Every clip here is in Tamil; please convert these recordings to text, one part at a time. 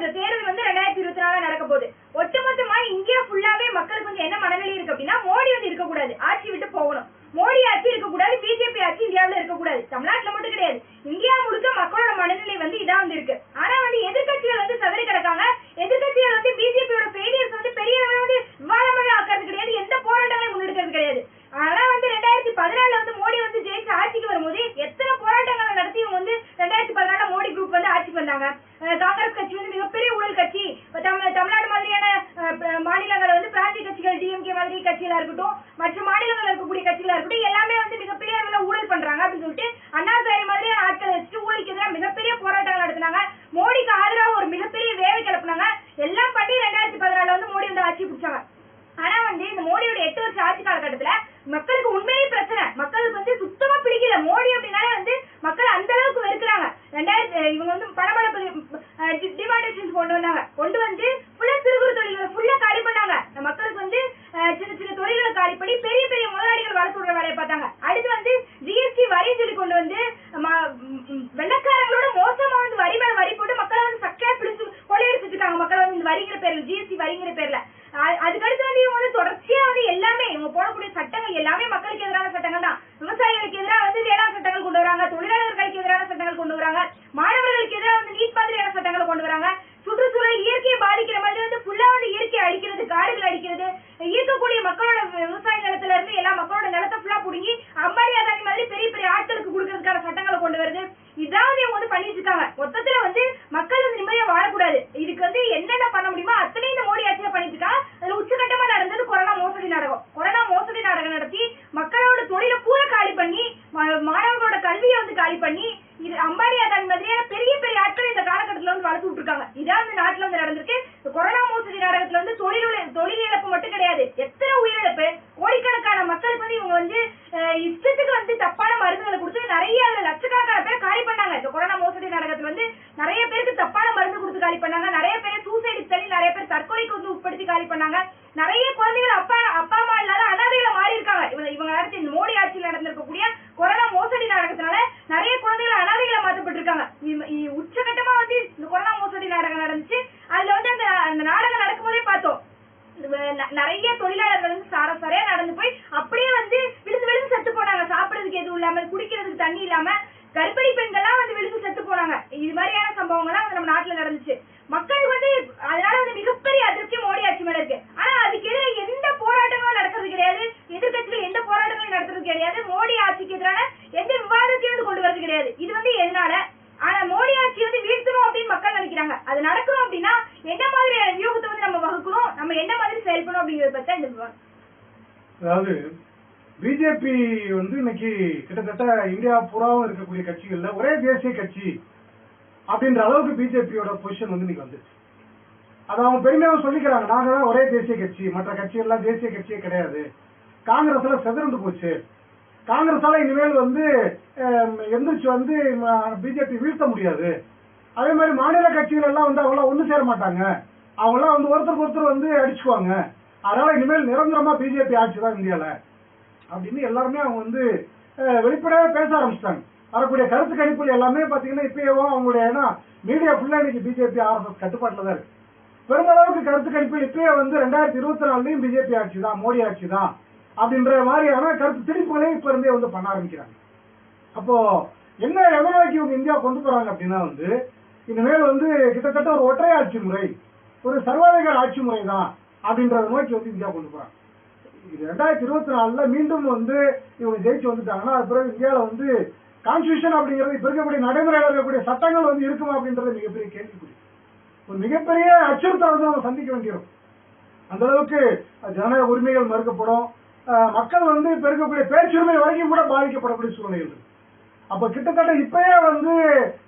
இந்த தேர்தல் வந்து ரெண்டாயிரத்தி இருபத்தி நாலு நடக்க போகுது. ஒட்டுமொத்தமா இந்தியா ஃபுல்லாவே மக்களுக்கு வந்து என்ன மனநிலை இருக்கு அப்படின்னா மோடி வந்து இருக்கக்கூடாது. ஆட்சி விட்டு போகணும். மோடி ஆட்சி இருக்கக்கூடாது பிஜேபி ஆட்சி இந்தியாவில் இருக்கக்கூடாது. தமிழ்நாட்டுல மட்டும் கிடையாது. இந்தியா முழுக்க மக்களோட மனநிலை வந்து இதான் வந்து இருக்கு. ஆனா வந்து எதிர்கட்சிகள் வந்து சதறி கிடக்காங்க. எதிர்கட்சிகள் வந்து பிஜேபியோட ஃபெயிலியர்ஸ் வந்து பெரிய அளவுல வந்து விவாதமாக ஆக்கிறது கிடையாது. எந்த போராட்டங்களையும் முன்னெடுக்கிறது கிடையாது. ஆனா வந்து ரெண்டாயிரத்தி பதினாலுல வந்து மோடி வந்து ஜெயிச்சு ஆட்சிக்கு வரும்போது எத்தனை போராட்டங்களை நடத்தி இவங்க வந்து ரெண்டாயிரத்தி பதினாலுல மோடி குரூப் வந்து ஆட்சிக்கு வந்தாங்க. காங்கிரஸ் கட்சி வந்து மிகப்பெரிய ஊழல் கட்சி. தமிழ் தமிழ்நாடு மாதிரியான மாநிலங்களை ப- வந்து பிராந்திய கட்சிகள் டிஎம்கே மாதிரி கட்சிகளா இருக்கட்டும் மற்ற மாநிலங்களில் இருக்கக்கூடிய கட்சிகளா இருக்கட்டும் எல்லாமே வந்து மிகப்பெரிய அளவில் ஊழல் பண்றாங்க அப்படின்னு சொல்லிட்டு அண்ணாசாரி மாதிரியான ஆட்களை வச்சுட்டு ஊழலுக்கு எதிராக மிகப்பெரிய போராட்டங்கள் நடத்தினாங்க. மோடிக்கு ஆதரவு ஒரு மிகப்பெரிய வேலை கிளப்புனாங்க. எல்லாம் பண்ணி ரெண்டாயிரத்தி பதினாலுல வந்து மோடி வந்து ஆட்சி பிடிச்சாங்க. ஆனா வந்து இந்த மோடியோட எட்டு வருஷம் ஆட்சி காலகட்டத்துல மக்களுக்கு உண்மையே பிரச்சனை. மக்களுக்கு வந்து சுத்தமா பிடிக்கல. மோடி அப்படின்னாலே வந்து மக்கள் அந்த அளவுக்கு வெறுக்கிறாங்க. ரெண்டாயிரத்தி இவங்க வந்து பணமளப்பு டிமாண்டேஷன் கொண்டு வந்தாங்க. கொண்டு வந்து ஃபுல்லா சிறு குறு தொழில்களை ஃபுல்லா காலி பண்ணாங்க. மக்களுக்கு வந்து சின்ன சின்ன தொழில்களை காலி பண்ணி பெரிய பெரிய முதலாளிகள் வர சொல்ற வேலையை பார்த்தாங்க. அடுத்து வந்து ஜிஎஸ்டி வரி சொல்லி கொண்டு வந்து ம- வெள்ளக்காரங்களோட மோசமா வந்து வரி மேல வரி போட்டு மக்களை வந்து சக்கையா பிடிச்சு கொள்ளையடிச்சிருக்காங்க மக்களை வந்து இந்த வரிங்கிற பேர்ல ஜிஎஸ்டி வரிங்கிற பேர்ல. அதுக்கடுத்து வந்து இவங்க வந்து தொடர்ச்சியா எல்லாமே இவங்க போடக்கூடிய சட்டங்கள் எல்லாமே மக்களுக்கு எதிரான சட்டங்கள் தான். விவசாயிகளுக்கு எதிராக வந்து வேளாண் சட்டங்கள் கொண்டு வராங்க தொழிலாளர்களுக்கு எதிரான சட்டங்கள் கொண்டு வராங்க மாணவர்களுக்கு எதிராக வந்து நீட் மாதிரியான சட்டங்களை கொண்டு வராங்க. சுற்றுச்சூழல் இயற்கையை பாதிக்கிற மாதிரி வந்து ஃபுல்லா வந்து இயற்கையை அழிக்கிறது காடுகள் அழிக்கிறது இருக்கக்கூடிய மக்களோட விவசாய நிலத்துல இருந்து எல்லா மக்களோட நிலத்தை ஃபுல்லா புடுங்கி அம்பானி அதானி மாதிரி பெரிய பெரிய ஆட்களுக்கு கொடுக்கறதுக்கான சட்டங்களை கொண்டு வருது. இதாவது இவங்க வந்து பண்ணிட்டு இருக்காங்க. மொத்தத்துல வந்து மக்கள் வந்து நிம்மதியா வாழக்கூடாது. இதுக்கு வந்து என்னென்ன பண்ண முடியுமோ அத்தனையும் இந்த மோடி ஆட்சியில பண்ணிட்டு இருக்காங்க. அதுல உச்சகட்டமா நடந்தது நாடகம். கொரோனா மோசடி நாடகம் நடத்தி மக்களோட தொழிலை பூரா காலி பண்ணி மாணவர்களோட கல்வியை வந்து காலி பண்ணி இது அம்பானி அதானி மாதிரியான பெரிய பெரிய ஆட்கள் இந்த காலகட்டத்துல வந்து வளர்த்து விட்டுருக்காங்க. இதான் இந்த நாட்டுல வந்து நடந்திருக்கு இந்த கொரோனா மோசடி நாடகத்துல வந்து தொழில் உழ- தொழில் இழப்பு மட்டும் கிடையாது எத்தனை உயிரிழப்பு கோடிக்கணக்கான மக்களுக்கு வந்து இவங்க வந்து அஹ், இஷ்டத்துக்கு வந்து தப்பான மருந்துகளை கொடுத்து நிறைய அதுல லட்சக்கணக்கான பேர் காலி பண்ணாங்க இந்த கொரோனா மோசடி நாடகத்துல வந்து நிறைய பேருக்கு தப்பான மருந்து கொடுத்து காலி பண்ணாங்க நிறைய பேர் சூசைடு தள்ளி நிறைய பேர் தற்கொலைக்கு வந்து உட்படுத்தி காலி பண்ணாங்க நிறைய குழந்தைகள் அப்பா அப்பா அம்மா இல்லாத அனாதைகளை மாறி இருக்காங்க இவங்க இவங்க நடத்தி இந்த மோடி ஆட்சியில் நடந்திருக்கக்கூடிய கொரோனா மோசடி நாடகத்தினால நிறைய குழந்தைகள் அனாதைகளை மாற்றப்பட்டிருக்காங்க இ- இ- உச்சகட்டமா வந்து இந்த கொரோனா மோசடி நாடகம் நடந்துச்சு அதுல வந்து அந்த அந்த நாடகம் நடக்கும்போதே பார்த்தோம் வ- ந- நிறைய தொழிலாளர்கள் வந்து சார சரியா நடந்து போய் அப்படியே வந்து விழுந்து விழுந்து செத்து போனாங்க சாப்பிடுறதுக்கு எதுவும் இல்லாம குடிக்கிறதுக்கு தண்ணி இல்லாம கர்ப்பிணி பெண்கள்லாம் வந்து விழுந்து செத்து போனாங்க இது மாதிரியான சம்பவங்கள்லாம் வந்து நம்ம நாட்டுல நடந்துச்சு மக்களுக்கு வந்து அதனால வந்து மிகப்பெரிய அதிருப்தி மோடி ஆட்சி மேல இருக்கு ஆனா அதுக்கு எதிராக எந்த போராட்டங்களும் நடக்கிறது கிடையாது எதிர்க்கட்சிகள் எந்த போராட்டங்களும் நடத்துறது கிடையாது மோடி ஆட்சிக்கு எதிரான எந்த விவாதத்தையும் வந்து கொண்டு வரது கிடையாது இது வந்து எதனால ஆனா மோடி ஆட்சி வந்து வீழ்த்தணும் அப்படின்னு மக்கள் நினைக்கிறாங்க அது நடக்கணும் அப்படின்னா என்ன மாதிரியான வியூகத்தை வந்து நம்ம வகுக்கணும் நம்ம என்ன மாதிரி செயல்படணும் அப்படிங்கறத பத்தி தான் இந்த விவாதம் அதாவது பிஜேபி வந்து இன்னைக்கு கிட்டத்தட்ட இந்தியா பூராவும் இருக்கக்கூடிய கட்சிகள்ல ஒரே தேசிய கட்சி அப்படின்ற அளவுக்கு பிஜேபியோட பொசிஷன் வந்து இன்னைக்கு வந்துச்சு. அது அவங்க பெருமையாக சொல்லிக்கிறாங்க. நாங்க தான் ஒரே தேசிய கட்சி. மற்ற கட்சிகள்லாம் தேசிய கட்சியே கிடையாது. காங்கிரஸ்ல செதறந்து போச்சு. காங்கிரஸால இனிமேல் வந்து எந்திரிச்சு வந்து பிஜேபி வீழ்த்த முடியாது. அதே மாதிரி மாநில கட்சிகள் எல்லாம் வந்து அவங்களாம் ஒண்ணு சேர மாட்டாங்க. அவங்களாம் வந்து ஒருத்தருக்கு ஒருத்தர் வந்து அடிச்சுக்குவாங்க. அதனால இனிமேல் நிரந்தரமா பிஜேபி ஆட்சி தான் இந்தியால. அப்படின்னு எல்லாருமே அவங்க வந்து வெளிப்படையாக பேச ஆரம்பிச்சிட்டாங்க. வரக்கூடிய கருத்து கணிப்புகள் எல்லாமே பாத்தீங்கன்னா இப்பயோ அவங்களுடைய ஏன்னா மீடியா ஃபுல்லா இன்னைக்கு பிஜேபி ஆர்எஸ்எஸ் கட்டுப்பாட்டில் தான் இருக்கு. பெருமளவுக்கு கருத்து கணிப்புகள் இப்பயே வந்து ரெண்டாயிரத்தி இருபத்தி நாலுலயும் பிஜேபி ஆட்சி தான் மோடி ஆட்சி தான் அப்படின்ற மாதிரியான கருத்து திணிப்புகளையும் இப்ப இருந்தே வந்து பண்ண ஆரம்பிக்கிறாங்க. அப்போ என்ன எதை நோக்கி இவங்க இந்தியா கொண்டு போறாங்க அப்படின்னா வந்து இனிமேல் வந்து கிட்டத்தட்ட ஒரு ஒற்றை ஆட்சி முறை ஒரு சர்வாதிகார ஆட்சி முறை தான் அப்படின்றத நோக்கி வந்து இந்தியா கொண்டு போறாங்க. இது ரெண்டாயிரத்தி இருபத்தி நாலுல மீண்டும் வந்து இவங்க ஜெயிச்சு வந்துட்டாங்கன்னா அது பிறகு இந்தியாவில் வந்து கான்ஸ்டியூஷன் அப்படிங்கிறது இப்ப இருக்கக்கூடிய நடைமுறையில் இருக்கக்கூடிய சட்டங்கள் வந்து இருக்குமா அப்படின்றது மிகப்பெரிய கேள்விக்குறி. ஒரு மிகப்பெரிய அச்சுறுத்தல் வந்து நம்ம சந்திக்க வேண்டியிருக்கும். அந்த அளவுக்கு ஜனநாயக உரிமைகள் மறுக்கப்படும். மக்கள் வந்து இப்ப இருக்கக்கூடிய பேச்சுரிமை வரைக்கும் கூட பாதிக்கப்படக்கூடிய சூழ்நிலை இருக்கு. அப்ப கிட்டத்தட்ட இப்பயே வந்து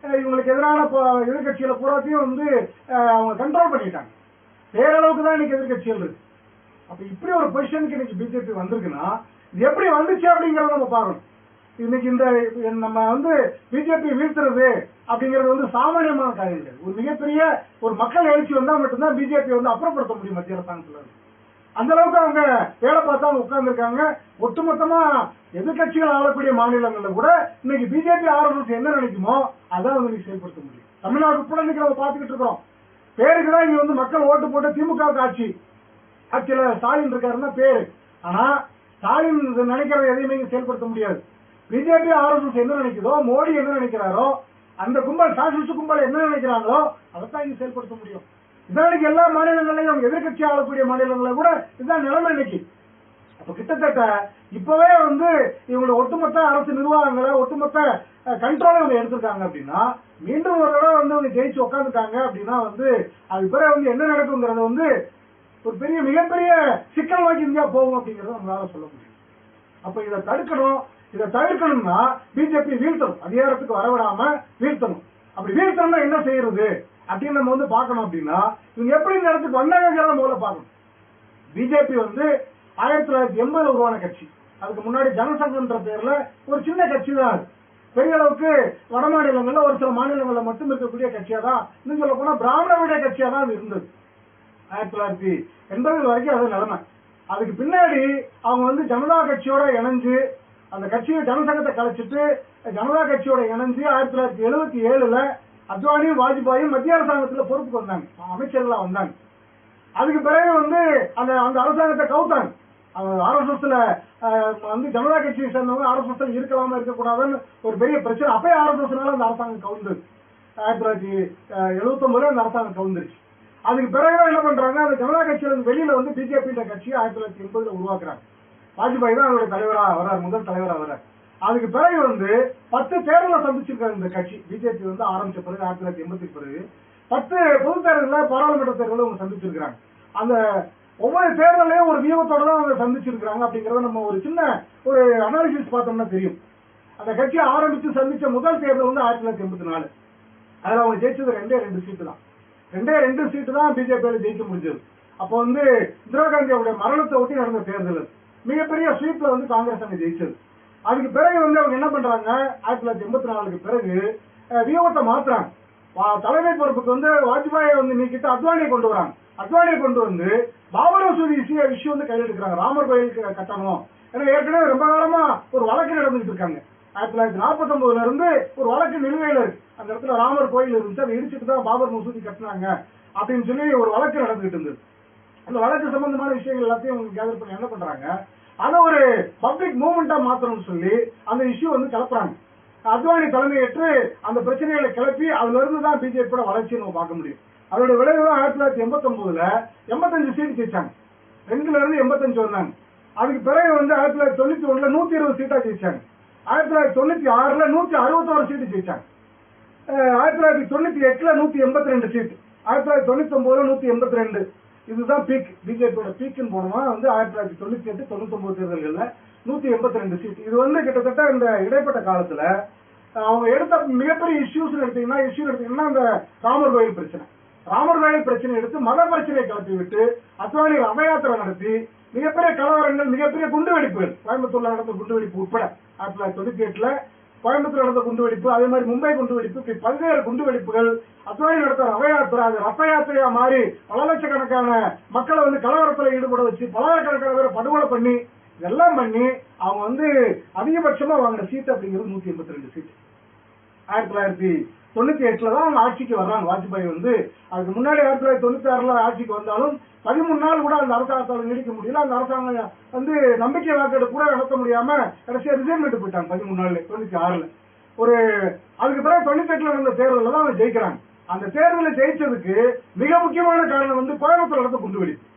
இவங்களுக்கு எதிரான ப- எதிர்க்கட்சிகளை பூராத்தையும் வந்து அவங்க கண்ட்ரோல் பண்ணிட்டாங்க. பேரளவுக்கு தான் இன்னைக்கு எதிர்கட்சிகள் இருக்கு. அப்ப இப்படி ஒரு பொசிஷனுக்கு இன்னைக்கு பிஜேபி வந்திருக்குன்னா இது எப்படி வந்துச்சு அப்படிங்கறத நம்ம பார்க்கணும். இன்னைக்கு இந்த நம்ம வந்து பிஜேபி வீழ்த்துறது அப்படிங்கிறது வந்து சாமானியமான காரியம் கிடையாது ஒரு மிகப்பெரிய ஒரு மக்கள் எழுச்சி வந்தா மட்டும்தான் பிஜேபி வந்து அப்புறப்படுத்த முடியும் மத்திய அரசாங்கத்துல அந்த அளவுக்கு அவங்க வேலை பார்த்தா அவங்க உட்கார்ந்துருக்காங்க. ஒட்டுமொத்தமா எதிர்கட்சிகள் ஆளக்கூடிய மாநிலங்கள்ல கூட இன்னைக்கு பிஜேபி ஆர்எஸ்எஸ் என்ன நினைக்குமோ அதான் வந்து இன்னைக்கு செயல்படுத்த முடியும். தமிழ்நாடு உட்பட இன்னைக்கு நம்ம பார்த்துக்கிட்டு இருக்கோம் பேருக்கு தான் இங்க வந்து மக்கள் ஓட்டு போட்டு திமுக ஆட்சி. ஆட்சியில ஸ்டாலின் இருக்காருன்னா பேரு. ஆனா ஸ்டாலின் நினைக்கிறத எதையுமே செயல்படுத்த முடியாது. பிஜேபி ஆர்எஸ்எஸ் என்ன நினைக்குதோ மோடி என்ன நினைக்கிறாரோ அந்த கும்பல் சாசிஸ்ட் கும்பல் என்ன நினைக்கிறாங்களோ அதைத்தான் இங்க செயல்படுத்த முடியும். இதற்கு எல்லா மாநிலங்களையும் எதிர்கட்சி ஆளக்கூடிய மாநிலங்களை கூட இதுதான் நிலைமை இன்னைக்கு. அப்ப கிட்டத்தட்ட இப்பவே வந்து இவங்களோட ஒட்டுமொத்த அரசு நிர்வாகங்களை ஒட்டுமொத்த கண்ட்ரோலை இவங்க எடுத்திருக்காங்க அப்படின்னா மீண்டும் ஒரு தடவை வந்து அவங்க ஜெயிச்சு உட்காந்துட்டாங்க அப்படின்னா வந்து அது பிறகு வந்து என்ன நடக்குங்கிறத வந்து ஒரு பெரிய மிகப்பெரிய சிக்கல் நோக்கி இந்தியா போகும் அப்படிங்கறத நம்மளால சொல்ல முடியும். அப்ப இதை தடுக்கணும். இதை தவிர்க்கணும்னா பிஜேபி வீழ்த்தணும். அதிகாரத்துக்கு வரவிடாம வீழ்த்தணும். அப்படி வீழ்த்தணும்னா என்ன செய்யறது? அப்படின்னு நம்ம வந்து பார்க்கணும் அப்படின்னா இவங்க எப்படி இந்த இடத்துக்கு வந்தாங்கிறத முதல்ல பார்க்கணும். பிஜேபி வந்து ஆயிரத்தி தொள்ளாயிரத்தி எண்பதுல உருவான கட்சி. அதுக்கு முன்னாடி ஜனசங்கம்ன்ற பேர்ல ஒரு சின்ன கட்சி தான் அது. பெரிய அளவுக்கு வட மாநிலங்கள்ல ஒரு சில மாநிலங்கள்ல மட்டும் இருக்கக்கூடிய கட்சியா தான் இன்னும் சொல்ல போனா பிராமணருடைய கட்சியா தான் அது இருந்தது. ஆயிரத்தி தொள்ளாயிரத்தி எண்பது வரைக்கும் அது நிலைமை. அதுக்கு பின்னாடி அவங்க வந்து ஜனதா கட்சியோட இணைஞ்சு அந்த கட்சியை ஜனசங்கத்தை கலைச்சிட்டு ஜனதா கட்சியோட இணைஞ்சு ஆயிரத்தி தொள்ளாயிரத்தி எழுபத்தி ஏழுல அத்வானியும் வாஜ்பாயும் மத்திய அரசாங்கத்துல பொறுப்புக்கு வந்தாங்க. அமைச்சர்களா வந்தாங்க. அதுக்கு பிறகு வந்து அந்த அந்த அரசாங்கத்தை கவுத்தாங்க. ஆர்எஸ்எஸ்ல வந்து ஜனதா கட்சியை சேர்ந்தவங்க ஆர்எஸ்எஸ் இருக்கலாமா இருக்கக்கூடாதுன்னு ஒரு பெரிய பிரச்சனை. அப்பயே ஆர்எஸ்எஸ்னால அந்த அரசாங்கம் கவுந்தது. ஆயிரத்தி தொள்ளாயிரத்தி எழுபத்தொன்பதுல அந்த அரசாங்கம் கவுந்துருச்சு. அதுக்கு பிறகு என்ன பண்றாங்க அந்த ஜனதா கட்சியில இருந்து வெளியில வந்து பிஜேபி கட்சியை ஆயிரத்தி தொள்ளாயிரத்தி எண்பதுல உருவாக்குறாங்க. வாஜ்பாய் தான் அவருடைய தலைவரா வர்றார் முதல் தலைவராக வர்றார். அதுக்கு பிறகு வந்து பத்து தேர்தலை சந்திச்சிருக்காரு இந்த கட்சி. பிஜேபி வந்து ஆரம்பிச்ச பிறகு ஆயிரத்தி தொள்ளாயிரத்தி எண்பத்தி பிறகு பத்து பொது தேர்தலில் பாராளுமன்ற தேர்தலும் அவங்க சந்திச்சிருக்கிறாங்க. அந்த ஒவ்வொரு தேர்தலையும் ஒரு வியூகத்தோட தான் அவங்க சந்திச்சிருக்கிறாங்க அப்படிங்கிறத நம்ம ஒரு சின்ன ஒரு அனாலிசிஸ் பார்த்தோம்னா தெரியும். அந்த கட்சியை ஆரம்பித்து சந்திச்ச முதல் தேர்தல் வந்து ஆயிரத்தி தொள்ளாயிரத்தி எண்பத்தி நாலு. அதில் அவங்க ஜெயிச்சது ரெண்டே ரெண்டு சீட்டு தான். ரெண்டே ரெண்டு சீட்டு தான் பிஜேபியில் ஜெயிக்க முடிஞ்சது. அப்போ வந்து இந்திரா காந்தி அவருடைய மரணத்தை ஒட்டி நடந்த தேர்தல் அது. மிகப்பெரிய ஸ்வீப்ல வந்து காங்கிரஸ் அங்க ஜெயிச்சது. அதுக்கு பிறகு வந்து அவங்க என்ன பண்றாங்க? ஆயிரத்தி தொள்ளாயிரத்தி எண்பத்தி நாலுக்கு பிறகு அஹ், வியூகத்தை மாத்துறாங்க. வா- தலைமை பொறுப்புக்கு வந்து வாஜ்பாயை வந்து நீக்கிட்டு அத்வானியை கொண்டு வராங்க. அத்வானியை கொண்டு வந்து பாபர் மசூதி இஷ்யூ விஷயம் வந்து கையில் எடுக்கிறாங்க. ராமர் கோயிலுக்கு கட்டணும். ஏன்னா ஏற்கனவே ரொம்ப காலமா ஒரு வழக்கு நடந்துகிட்டு இருக்காங்க. ஆயிரத்தி தொள்ளாயிரத்தி நாற்பத்தி ஒன்பதுல இருந்து ஒரு வழக்கு நிலுவையில இருக்கு. அந்த இடத்துல ராமர் கோயில் இருந்துச்சு. அதை இடிச்சுட்டு தான் பாபர் மசூதி கட்டினாங்க. அப்படின்னு சொல்லி ஒரு வழக்கு நடந்துகிட்டு இருந்தது. அந்த வழக்கு சம்பந்தமான விஷயங்கள் எல்லாத்தையும் அவங்க கேதர் பண்ணி என்ன பண்றாங்க? அதை ஒரு பப்ளிக் மூவ்மெண்டா மாத்தணும்னு சொல்லி அந்த இஷ்யூ வந்து கிளப்புறாங்க. அத்வானி தலைமையேற்று அந்த பிரச்சனைகளை கிளப்பி அதுல இருந்து தான் பிஜேபியோட வளர்ச்சியை நம்ம பார்க்க முடியும். அதோட விளைவு தான் ஆயிரத்தி தொள்ளாயிரத்தி எண்பத்தி ஒன்பதுல எண்பத்தஞ்சு சீட் ஜெயிச்சாங்க. ரெண்டுல இருந்து எண்பத்தஞ்சு வந்தாங்க. அதுக்கு பிறகு வந்து ஆயிரத்தி தொள்ளாயிரத்தி தொண்ணூத்தி ஒண்ணுல நூத்தி இருபது சீட்டா ஜெயிச்சாங்க. ஆயிரத்தி தொள்ளாயிரத்தி தொண்ணூத்தி ஆறுல நூத்தி அறுபத்தோரு சீட்டு ஜெயிச்சாங்க. ஆயிரத்தி தொள்ளாயிரத்தி தொண்ணூத்தி எட்டுல நூத்தி எண்பத்தி ரெண்டு சீட் ஆயிரத்தி தொள்ளாயிரத்தி தொண்ணூத்தி ஒன்பதுல நூத்தி எண்பத்தி ரெண்டு. இதுதான் பீக் பிஜேபியோட பீக்னு போனோம்னா வந்து ஆயிரத்தி தொள்ளாயிரத்தி தொண்ணூத்தி எட்டு தொண்ணூத்தி ஒன்பது தேர்தல்கள்ல நூத்தி எண்பத்தி ரெண்டு சீட் இது வந்து கிட்டத்தட்ட இந்த இடைப்பட்ட காலத்துல அவங்க எடுத்த மிகப்பெரிய இஷ்யூஸ் எடுத்தீங்கன்னா இஷ்யூ எடுத்தீங்கன்னா அந்த ராமர் கோயில் பிரச்சனை. ராமர் கோயில் பிரச்சனை எடுத்து மத பிரச்சனையை கிளப்பி விட்டு அத்வானி ரத யாத்திரை நடத்தி மிகப்பெரிய கலவரங்கள் மிகப்பெரிய குண்டுவெடிப்புகள் கோயம்புத்தூர்ல நடந்த குண்டுவெடிப்பு உட்பட ஆயிரத்தி தொள்ளாயிரத்தி தொண்ணூத்தி எட்டுல கோயம்புத்தூர் நடந்த குண்டுவெடிப்பு அதே மாதிரி மும்பை குண்டுவெடிப்பு இப்படி பல்வேறு குண்டுவெடிப்புகள் அத்வானி நடத்த ரவ யாத்திரை அது ரத்த யாத்திரையா மாறி பல லட்சக்கணக்கான மக்களை வந்து கலவரத்தில் ஈடுபட வச்சு பலாயிரக்கணக்கான பேரை படுகொலை பண்ணி இதெல்லாம் பண்ணி அவங்க வந்து அதிகபட்சமா வாங்கின சீட் அப்படிங்கிறது நூத்தி எண்பத்தி ரெண்டு சீட் ஆயிரத்தி தொள்ளாயிரத்தி தொண்ணூத்தி எட்டுல தான் ஆட்சிக்கு வர்றாங்க. வாஜ்பாய் வந்து அதுக்கு முன்னாடி ஆயிரத்தி தொள்ளாயிரத்தி தொண்ணூத்தி ஆறுல ஆட்சிக்கு வந்தாலும் பதிமூணு நாள் கூட அந்த அரசாங்கத்தால் நீடிக்க முடியல. அந்த அரசாங்கம் வந்து நம்பிக்கை வாக்கெடுப்பு கூட நடத்த முடியாம கடைசியா ரிசைன்மெண்ட் போயிட்டாங்க பதிமூணு நாள்ல தொண்ணூத்தி ஆறுல. ஒரு அதுக்கு பிறகு தொண்ணூத்தி எட்டுல நடந்த தேர்தலில் தான் அவங்க ஜெயிக்கிறாங்க. அந்த தேர்தலில் ஜெயிச்சதுக்கு மிக முக்கியமான காரணம் வந்து கோயம்புத்தூர் நடந்த குண்டுவெடிப்பு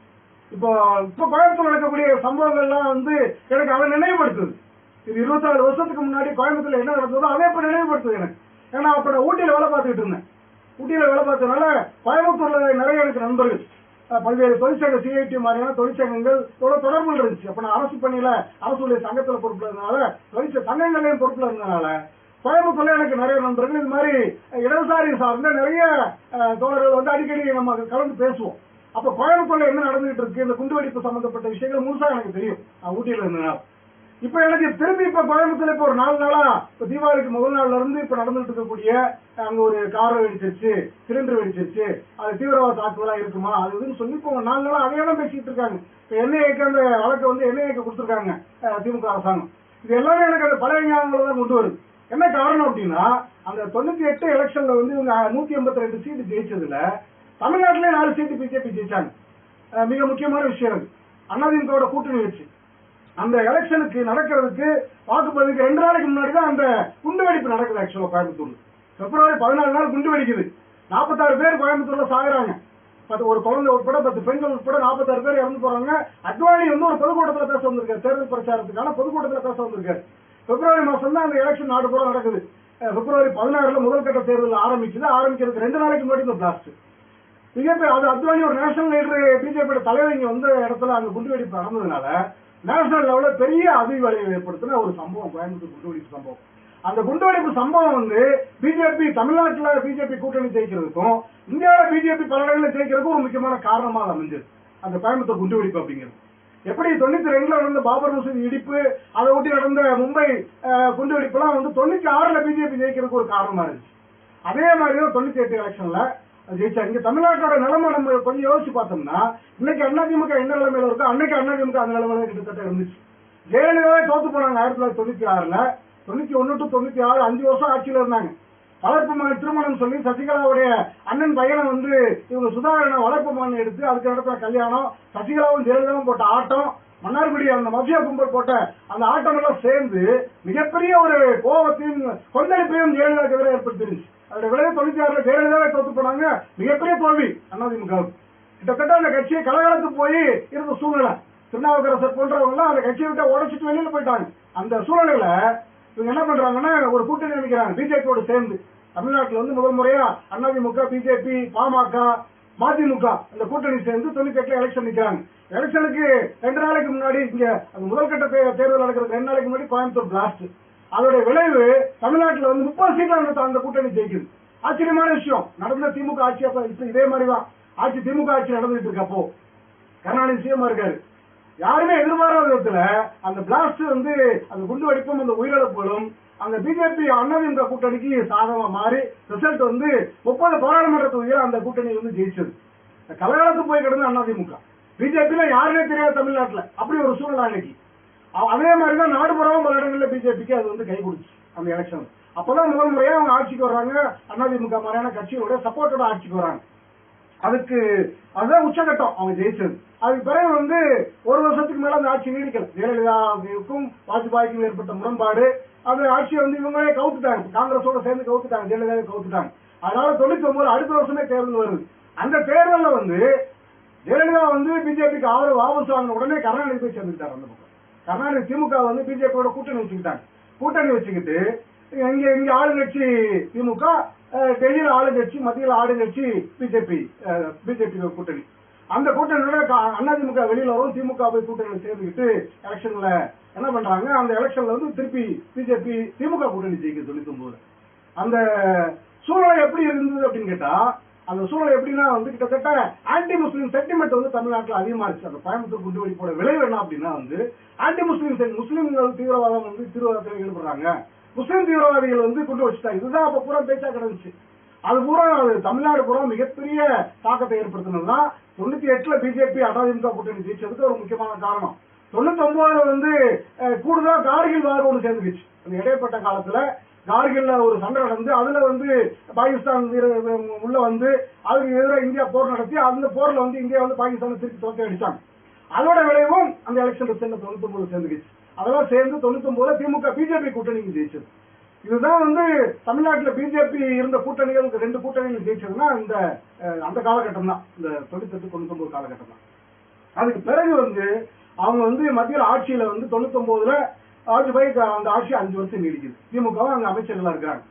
இப்போ இப்போ கோயம்புத்தூர் நடக்கக்கூடிய சம்பவங்கள்லாம் வந்து எனக்கு அதை நினைவுபடுத்துது. இது இருபத்தி நாலு வருஷத்துக்கு முன்னாடி கோயம்புத்தூர்ல என்ன நடந்ததோ அதே இப்ப நினைவுபடுத்துது எனக்கு. ஏன்னா அப்ப நான் ஊட்டியில வேலை பார்த்துக்கிட்டு இருந்தேன். ஊட்டியில வேலை பார்த்ததுனால கோயம்புத்தூர்ல நிறைய எனக்கு நண்பர்கள். பல்வேறு தொழிற்சங்க சிஐடி மாதிரியான தொழிற்சங்கங்கள் தொட- தொடர்புகள் இருந்துச்சு. அப்ப நான் அரசு பணியில அரசுடைய சங்கத்துல பொறுப்புல இருந்தனால தொழிற்ச சங்கங்களையும் பொறுப்புல இருந்தனால கோயம்புத்தூர்ல எனக்கு நிறைய நண்பர்கள். இது மாதிரி இடதுசாரி சார்ந்த நிறைய தோழர்கள் வந்து அடிக்கடி நம்ம கலந்து பேசுவோம். அப்ப கோயம்புத்தூர்ல என்ன நடந்துகிட்டு இருக்கு இந்த குண்டுவெடிப்பு சம்பந்தப்பட்ட விஷயங்கள் முழுசா எனக்கு தெரியும். ஊட்டியில இருந்தனால இப்ப எனக்கு திரும்பி இப்ப கோயம்புத்தூர்ல இப்ப ஒரு நாலு நாளா இப்ப தீபாவளிக்கு முதல் நாள்ல இருந்து இப்ப நடந்துட்டு இருக்கக்கூடிய அங்க ஒரு கார் வெடிச்சிருச்சு சிலிண்டர் வெடிச்சிருச்சு அது தீவிரவாத தாக்குதலா இருக்குமா அது இதுன்னு சொல்லி இப்போ நாலு நாளா அதையெல்லாம் பேசிட்டு இருக்காங்க. இப்ப என்ஐஏக்கு அந்த வழக்கை வந்து என்ஐஏக்கு கொடுத்துருக்காங்க திமுக அரசாங்கம். இது எல்லாமே எனக்கு அந்த பழைய ஞாபகங்களை தான் கொண்டு வருது. என்ன காரணம் அப்படின்னா அந்த தொண்ணூத்தி எட்டு எலெக்ஷன்ல வந்து இவங்க நூத்தி எண்பத்தி ரெண்டு சீட்டு ஜெயிச்சதுல தமிழ்நாட்டிலே நாலு சீட்டு பிஜேபி ஜெயிச்சாங்க. மிக முக்கியமான விஷயம் அது. அதிமுகவோட கூட்டணி வச்சு. அந்த எலெக்ஷனுக்கு நடக்கிறதுக்கு வாக்குப்பதிவுக்கு ரெண்டு நாளைக்கு முன்னாடி தான் அந்த குண்டு வெடிப்பு நடக்குது ஆக்சுவலா கோயம்புத்தூர்ல. பிப்ரவரி பதினாலு நாள் குண்டு வெடிக்குது நாற்பத்தாறு பேர் கோயம்புத்தூர்ல சாகுறாங்க. பத்து ஒரு குழந்தை உட்பட பத்து பெண்கள் உட்பட நாற்பத்தாறு பேர் இறந்து போறாங்க. அத்வானி வந்து ஒரு பொதுக்கூட்டத்தில் பேச வந்திருக்காரு. தேர்தல் பிரச்சாரத்துக்கான பொதுக்கூட்டத்தில் பேச வந்திருக்காரு. பிப்ரவரி மாசம் தான் அந்த எலெக்ஷன் நாடு பூரா நடக்குது. பிப்ரவரி பதினாறுல முதல் கட்ட தேர்தல் ஆரம்பிக்குது. ஆரம்பிக்கிறதுக்கு ரெண்டு நாளைக்கு முன்னாடி இந்த பிளாஸ்ட் மிகப்பெரிய அது அத்வானி ஒரு நேஷனல் லீடர் பிஜேபியோட தலைவர் இங்க வந்த இடத்துல அந்த குண்டுவெடிப்பு நடந்ததுனால நேஷனல் லெவலில் பெரிய அதிர்வலையை ஏற்படுத்தின ஒரு சம்பவம் கோயம்புத்தூர் குண்டுவெடிப்பு சம்பவம். அந்த குண்டுவெடிப்பு சம்பவம் வந்து பிஜேபி தமிழ்நாட்டில் பிஜேபி கூட்டணி ஜெயிக்கிறதுக்கும் இந்தியாவில் பிஜேபி பல இடங்களில் ஜெயிக்கிறதுக்கும் ஒரு முக்கியமான காரணமாக அமைஞ்சது. அந்த கோயம்புத்தூர் குண்டுவெடிப்பு அப்படிங்கிறது. எப்படி தொண்ணூத்தி ரெண்டுல நடந்த பாபர் மசூதி இடிப்பு அதை ஒட்டி நடந்த மும்பை குண்டுவெடிப்புலாம் வந்து தொண்ணூத்தி ஆறுல பிஜேபி ஜெயிக்கிறதுக்கு ஒரு காரணமா இருந்துச்சு. அதே மாதிரி தான் தொண்ணூத்தி எட்டு எலெக்ஷன்ல ஜெயிச்சாங்க இங்க தமிழ்நாட்டோட நிலைமை நம்ம கொஞ்சம் யோசிச்சு பார்த்தோம்னா இன்னைக்கு அதிமுக என்ன நிலைமையில இருக்கோ அன்னைக்கு அதிமுக அந்த நிலைமையில கிட்டத்தட்ட இருந்துச்சு. ஜெயலலிதாவே தோத்து போனாங்க ஆயிரத்தி தொள்ளாயிரத்தி தொண்ணூத்தி ஆறுல. தொண்ணூத்தி ஒன்னு டு தொண்ணூத்தி ஆறு அஞ்சு வருஷம் ஆட்சியில இருந்தாங்க. வளர்ப்பு மகன் திருமணம் சொல்லி சசிகலாவுடைய அண்ணன் பையனை வந்து இவங்க சுதாகரனை வளர்ப்பு மகன் எடுத்து அதுக்கு நடத்துற கல்யாணம் சசிகலாவும் ஜெயலலிதாவும் போட்ட ஆட்டம் மன்னார்குடி அந்த மஃபியா கும்பல் போட்ட அந்த ஆட்டம் எல்லாம் சேர்ந்து மிகப்பெரிய ஒரு கோபத்தையும் கொந்தளிப்பையும் ஜெயலலிதாவுக்கு எதிராக ஏற்படுத்திருந்துச்சு. அதோட விளைவு தொழிற்சாலை ஜெயலலிதாவே தோத்து போனாங்க. மிகப்பெரிய தோல்வி அதிமுக கிட்டத்தட்ட அந்த கட்சியை கலகலத்து போய் இருந்த சூழ்நிலை. திருநாவுக்கரசர் போன்றவங்களாம் அந்த கட்சியை விட்டு உடைச்சிட்டு வெளியில போயிட்டாங்க. அந்த சூழ்நிலையில இவங்க என்ன பண்றாங்கன்னா ஒரு கூட்டணி நினைக்கிறாங்க பிஜேபியோடு சேர்ந்து. தமிழ்நாட்டில் வந்து முதல் முறையா அதிமுக பிஜேபி பாமக மதிமுக அந்த கூட்டணி சேர்ந்து தொண்ணூத்தி எலெக்ஷன் நிற்கிறாங்க எலெக்ஷனுக்கு ரெண்டு நாளைக்கு முன்னாடி இங்க அந்த முதல் கட்ட தே- தேர்தல் நடக்கிறது ரெண்டு நாளைக்கு முன்னாடி கோயம்புத்தூர் பிளாஸ்ட் அதோட விளைவு தமிழ்நாட்டில் வந்து முப்பது சீட்ல அந்த அந்த கூட்டணி ஜெயிக்குது. ஆச்சரியமான விஷயம். நடந்த திமுக ஆட்சி அப்ப இப்ப இதே மாதிரி தான் ஆட்சி திமுக ஆட்சி நடந்துட்டு இருக்கு அப்போ கருணாநிதி சிஎம் இருக்காரு. யாருமே எதிர்பாராத விதத்துல அந்த பிளாஸ்ட் வந்து அந்த குண்டு வெடிப்பும் அந்த உயிரிழப்புகளும் அந்த பிஜேபி அதிமுக கூட்டணிக்கு சாதகமா மாறி ரிசல்ட் வந்து முப்பது பாராளுமன்ற தொகுதியில் அந்த கூட்டணி வந்து ஜெயிச்சது. கலகாலத்து போய் கிடந்த அதிமுக பிஜேபியில யாருமே தெரியாது தமிழ்நாட்டில். அப்படி ஒரு சூழ்நிலை அன்னைக்கு. அதே மாதிரி தான் நாடு புறமும் பல இடங்களில் பிஜேபிக்கு அது வந்து கை கொடுச்சு அந்த எலெக்ஷன் அப்பதான் முதல் முறையா அவங்க ஆட்சிக்கு வர்றாங்க. அதிமுக மாதிரியான கட்சியோட சப்போர்ட்டோட ஆட்சிக்கு வராங்க அதுக்கு அதுதான் உச்சகட்டம். அவங்க ஜெயிச்சது. அதுக்கு பிறகு வந்து ஒரு வருஷத்துக்கு மேல அந்த ஆட்சி நீடிக்கல. ஜெயலலிதாவுக்கும் வாஜ்பாய்க்கும் ஏற்பட்ட முரண்பாடு. அந்த ஆட்சியை வந்து இவங்களே கவுத்துட்டாங்க. காங்கிரஸோட சேர்ந்து கவுத்துட்டாங்க. ஜெயலலிதாவை கவுத்துட்டாங்க. அதனால தொண்ணூத்தி ஒன்பது அடுத்த வருஷமே தேர்தல் வருது. அந்த தேர்தலில் வந்து ஜெயலலிதா வந்து பிஜேபிக்கு ஆதரவு வாபஸ் வாங்கின உடனே கருணாநிதி போய் சேர்ந்துட்டார் அந்த பக்கம். கர்நாடக திமுக வந்து பிஜேபியோட கூட்டணி வச்சுக்கிட்டாங்க. கூட்டணி வச்சுக்கிட்டு இங்க இங்க ஆளுங்கட்சி திமுக டெல்லியில் டெல்லியில ஆளுங்கட்சி மத்தியில் ஆளுங்கட்சி பிஜேபி பிஜேபி கூட்டணி. அந்த கூட்டணியோட அதிமுக வெளியில வரும் திமுக போய் கூட்டணியில் சேர்ந்துக்கிட்டு எலெக்ஷன்ல என்ன பண்றாங்க அந்த எலெக்ஷன்ல வந்து திருப்பி பிஜேபி திமுக கூட்டணி ஜெயிக்க தொண்ணூத்தி ஒன்பதுல அந்த சூழ்நிலை எப்படி இருந்தது அப்படின்னு கேட்டா அந்த சூழ்நிலை எப்படின்னா வந்து கிட்டத்தட்ட ஆன்டி முஸ்லீம் சென்டிமெண்ட் வந்து தமிழ்நாட்டில் அதிகமா இருந்துச்சு அந்த கோயம்புத்தூர் குண்டு வெடிப்போட விளைவு என்ன அப்படின்னா வந்து ஆன்டி முஸ்லீம் முஸ்லீம்கள் தீவிரவாதம் வந்து தீவிரவாதத்தில் ஈடுபடுறாங்க. முஸ்லீம் தீவிரவாதிகள் வந்து குண்டு வச்சுட்டாங்க இதுதான் அப்ப பூரா பேச்சா கிடந்துச்சு. அது பூரா அது தமிழ்நாடு பூரா மிகப்பெரிய தாக்கத்தை ஏற்படுத்தினதுதான். தொண்ணூத்தி எட்டுல பிஜேபி அதிமுக கூட்டணி ஜெயிச்சதுக்கு ஒரு முக்கியமான காரணம். தொண்ணூத்தி ஒன்பதுல வந்து கூடுதலாக கூடுதலா கார்கில் வார் ஒன்று சேர்ந்துக்கிச்சு. அந்த இடைப்பட்ட காலத்துல கார்கில்ல ஒரு சண்டை நடந்து அதுல வந்து பாகிஸ்தான் வீரர் உள்ள வந்து அதுக்கு எதிராக இந்தியா போர் நடத்தி அந்த போர்ல வந்து இந்தியா வந்து பாகிஸ்தானை திருப்பி தோற்க அடிச்சாங்க. அதோட விளைவும் அந்த எலெக்ஷன் ரிசல்ட் தொண்ணூத்தி ஒன்பது சேர்ந்துக்கிச்சு அதெல்லாம் சேர்ந்து தொண்ணூத்தி ஒன்பதுல திமுக பிஜேபி கூட்டணிக்கு ஜெயிச்சது. இதுதான் வந்து தமிழ்நாட்டில் பிஜேபி இருந்த கூட்டணிகள் ரெண்டு கூட்டணிகள் ஜெயிச்சதுன்னா இந்த அந்த காலகட்டம் தான். இந்த தொண்ணூத்தெட்டு தொண்ணூத்தொன்பது காலகட்டம் தான். அதுக்கு பிறகு வந்து அவங்க வந்து மத்தியில் ஆட்சியில வந்து தொண்ணூத்தொன்பதுல வாஜ்பாய் அந்த ஆட்சி அஞ்சு வருஷம் நீடிக்குது. திமுகவும் அங்க அமைச்சர்களா இருக்கிறாங்க.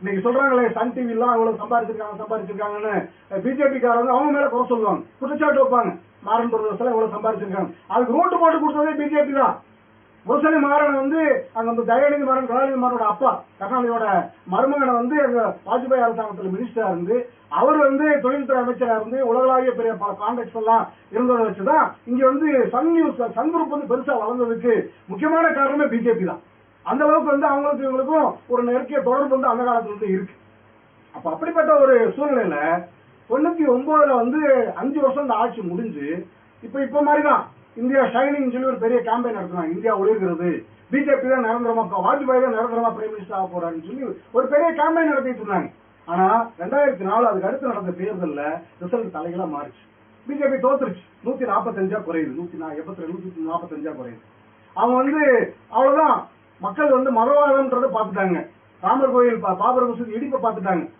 இன்னைக்கு சொல்றாங்களே சன் டிவி எல்லாம் அவ்வளவு சம்பாதிச்சிருக்காங்க சம்பாதிச்சிருக்காங்கன்னு பிஜேபி காரங்க அவங்க மேல குறை சொல்லுவாங்க. குற்றச்சாட்டு வைப்பாங்க. மாறன் பிரதேசத்துல இவ்வளவு சம்பாதிச்சிருக்காங்க அதுக்கு ரோட்டு போட்டு கொடுத்ததே பிஜேபி தான். முரசொலி மாறன் வந்து அங்க வந்து தயாநிதி மாறன் கலாநிதி மாறனோட அப்பா கருணாநிதியோட மருமகனை வந்து அங்க வாஜ்பாய் அரசாங்கத்துல மினிஸ்டரா இருந்து அவர் வந்து தொழில்துறை அமைச்சரா இருந்து உலகளாவிய பெரிய பல கான்டாக்ட்ஸ் எல்லாம் இருந்ததை வச்சுதான் இங்க வந்து சன் நியூஸ் சன் குரூப் வந்து பெருசா வளர்ந்ததுக்கு முக்கியமான காரணமே பிஜேபி தான். அந்த அளவுக்கு வந்து அவங்களுக்கு இவங்களுக்கும் ஒரு நெருக்கிய தொடர்பு வந்து அந்த காலத்துல இருந்து இருக்கு. அப்ப அப்படிப்பட்ட ஒரு சூழ்நிலையில தொண்ணூத்தி ஒன்பதுல வந்து அஞ்சு வருஷம் இந்த ஆட்சி முடிஞ்சு இப்ப இப்ப மாதிரி தான் இந்தியா ஷைனிங் சொல்லி ஒரு பெரிய கேம்பெயின் நடத்துனாங்க. இந்தியா ஒளிர்கிறது. பிஜேபி தான் நிரந்தரமா வாஜ்பாய் தான் நிரந்தரமா பிரைம் மினிஸ்டர் ஆக போறாருன்னு சொல்லி ஒரு பெரிய கேம்பெயின் நடத்திட்டு இருந்தாங்க. ஆனா ரெண்டாயிரத்தி நாலு அதுக்கு அடுத்து நடந்த தேர்தல்ல ரிசல்ட் தலைகளா மாறிச்சு. பிஜேபி தோத்துருச்சு. நூத்தி நாற்பத்தஞ்சா குறையுது. நூத்தி எண்பத்தி ரெண்டு நூத்தி நாற்பத்தஞ்சா குறையுது. அவங்க வந்து அவ்வளவுதான். மக்கள் வந்து மதவாதம்ன்றத பார்த்துட்டாங்க. ராமர் கோயில் பா- பாபர் மசூதி இடிப்பை பார்த்துட்டாங்க.